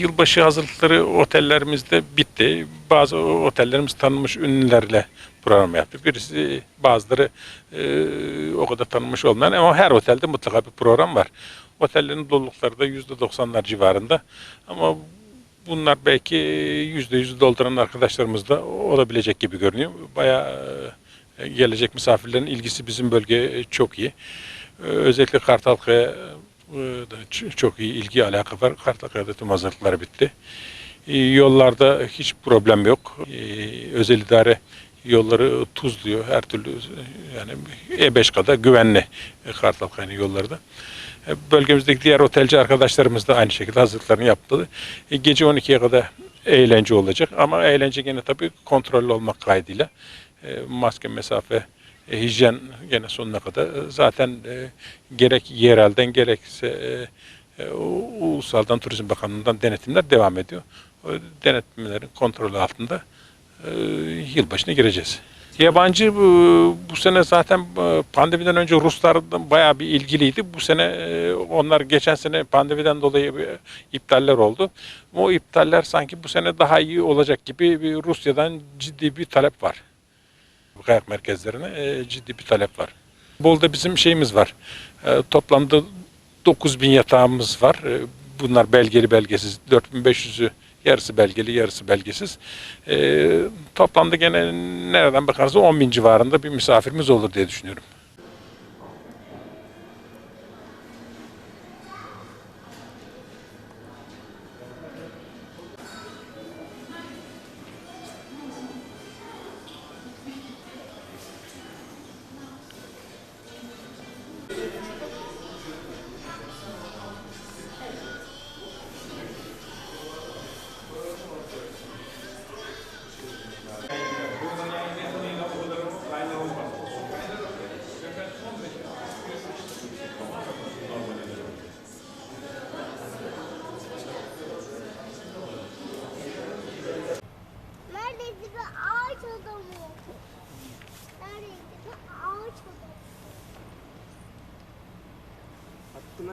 yılbaşı hazırlıkları otellerimizde bitti. Bazı otellerimiz tanınmış ünlülerle program yaptık. Birisi bazıları e, o kadar tanınmış olmayan ama her otelde mutlaka bir program var. Otellerin dolulukları da %90'lar civarında. Ama bunlar belki %100 dolduran arkadaşlarımız da olabilecek gibi görünüyor. Bayağı e, gelecek misafirlerin ilgisi bizim bölgeye çok iyi. Özellikle Kartalkaya çok iyi ilgi alaka var. Kartalkaya'da tüm hazırlıklar bitti. Ee, Yollarda hiç problem yok. Ee, Özel idare yolları tuzluyor. Her türlü yani E5 kadar güvenli e, Kartalkaya'nın yolları da. Bölgemizdeki diğer otelci arkadaşlarımız da aynı şekilde hazırlıklarını yaptı. Gece 12'ye kadar eğlence olacak ama eğlence gene tabii kontrollü olmak kaydıyla. Maske, mesafe, e, hijyen gene sonuna kadar. E, Zaten e, gerek yerelden gerekse e, e, Ulusal'dan Turizm Bakanlığı'ndan denetimler devam ediyor. O denetimlerin kontrolü altında e, yılbaşına gireceğiz. Yabancı bu, bu sene zaten e, pandemiden önce Ruslardan bayağı bir ilgiliydi. Bu sene onlar geçen sene pandemiden dolayı bir iptaller oldu. O iptaller sanki bu sene daha iyi olacak gibi bir Rusya'dan ciddi bir talep var. Kayak merkezlerine e, ciddi bir talep var. Bol'da bizim şeyimiz var. E, toplamda 9000 yatağımız var. E, bunlar belgeli belgesiz. 4500'ü yarısı belgeli yarısı belgesiz. E, toplamda gene nereden bakarsa 10 bin civarında bir misafirimiz olur diye düşünüyorum.